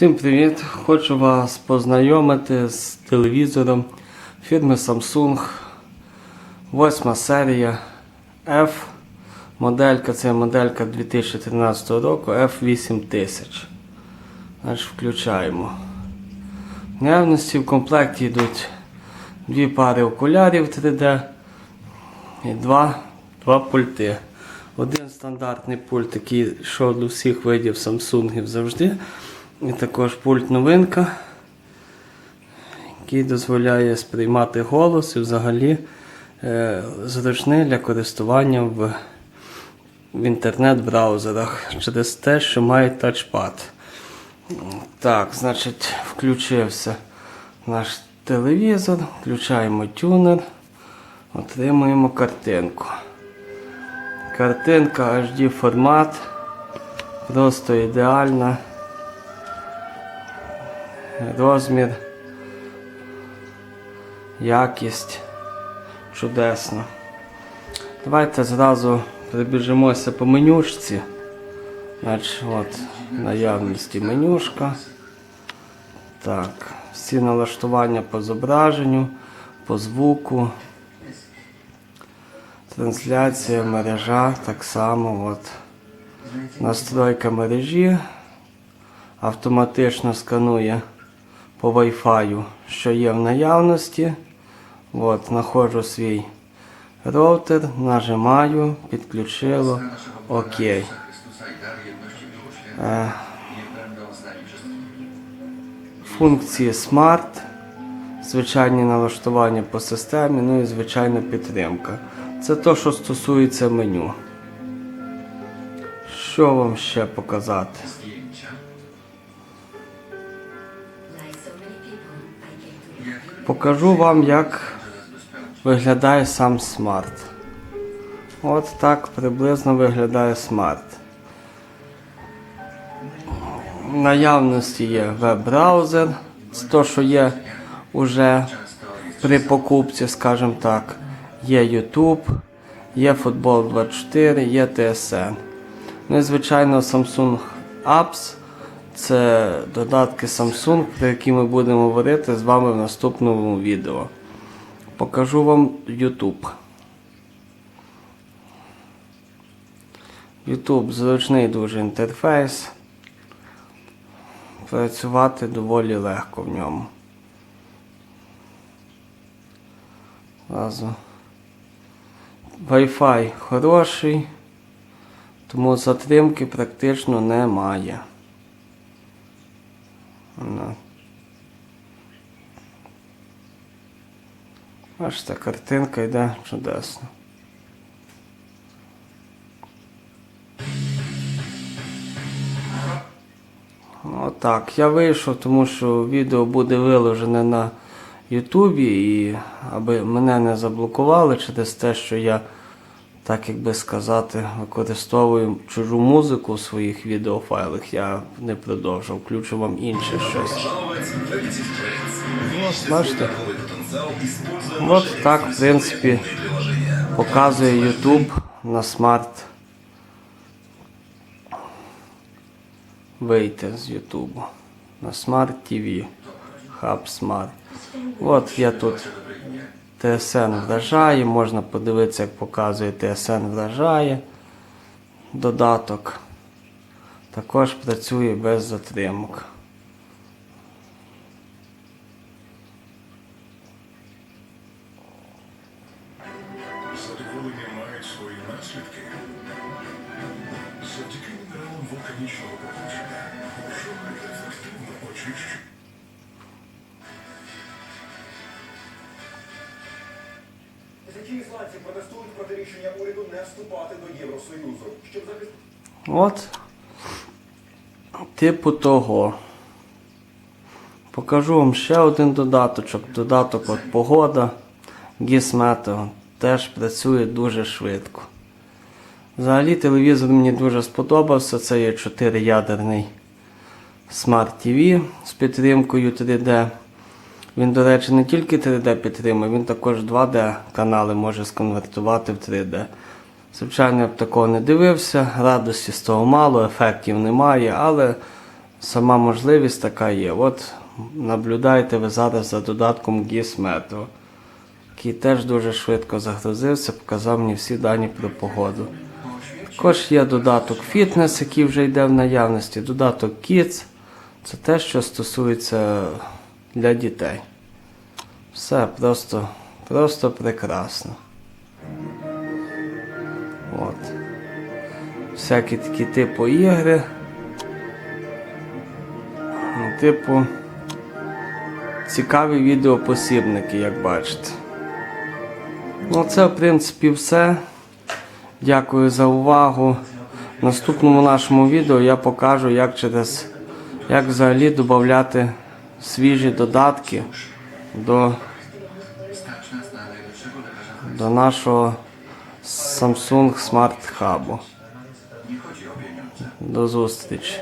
Всім привіт! Хочу вас познайомити з телевізором фірми Samsung. Восьма серія F. Моделька це моделька 2013 року F8000. Значить, включаємо. Наявності в комплекті йдуть дві пари окулярів 3D і два, два пульти. Один стандартний пульт, який йшов до всіх видів Samsung завжди. І також пульт новинка, який дозволяє сприймати голос і взагалі е, зручний для користування в, в інтернет-браузерах через те, що має тачпад. Так, значить, включився наш телевізор, включаємо тюнер, отримуємо картинку. Картинка HD формат, просто ідеальна. Розмір, якість чудесно. Давайте зразу прибіжимося по менюшці. Значить, от наявності менюшка. Так, всі налаштування по зображенню, по звуку. Трансляція, мережа, так само. От. Настройка мережі автоматично сканує по Wi-Fi, що є в наявності. От, знаходжу свій роутер, нажимаю, підключило. Окей. Е, функції Smart, звичайні налаштування по системі, ну і звичайна підтримка. Це те, що стосується меню. Що вам ще показати? Покажу вам, як виглядає сам смарт. От так приблизно виглядає смарт. Наявності є веб-браузер, це те, що є уже при покупці, скажімо так. Є YouTube, є Футбол 24, є TSN. Ну і звичайно Samsung Apps. Це додатки Samsung, про які ми будемо говорити з вами в наступному відео. Покажу вам YouTube. YouTube зручний дуже інтерфейс. Працювати доволі легко в ньому. Wi-Fi хороший, тому затримки практично немає. Ну. Бачите, картинка йде чудесно. Отак, я вийшов, тому що відео буде виложене на Ютубі і аби мене не заблокували через те, що я, так як би сказати, використовую чужу музику в своїх відеофайлах, я не продовжу, включу вам інше щось. Бачите? От так, в принципі, показує YouTube на смарт. Вийти з YouTube на Smart TV. Hub Smart. От я тут TSN вражає, можна подивитися, як показує TSN вражає додаток. Також працює без затримок. Задоволення мають свої наслідки. Завдяки мінералам вулканічного походження ожоги ефективно очищують. Тисячі ісландців протестують проти рішення уряду не вступати до Євросоюзу, щоб захистити. От, типу того. Покажу вам ще один додаточок. Додаток от погода. Gizmeteo. Теж працює дуже швидко. Взагалі телевізор мені дуже сподобався. Це є 4-ядерний Smart TV з підтримкою 3D. Він, до речі, не тільки 3D підтримує, він також 2D канали може сконвертувати в 3D. Звичайно, я б такого не дивився, радості з того мало, ефектів немає, але сама можливість така є. От наблюдаєте ви зараз за додатком GIS Meteo, який теж дуже швидко загрузився, показав мені всі дані про погоду. Також є додаток Fitness, який вже йде в наявності, додаток Kids. Це те, що стосується для дітей. Все просто, просто прекрасно. От. Всякі такі типу ігри. Ну, Типу, цікаві відеопосібники, як бачите. Ну, це, в принципі, все. Дякую за увагу. В наступному нашому відео я покажу, як через як взагалі додати свіжі додатки до, до нашого Samsung Smart Hub. До зустрічі.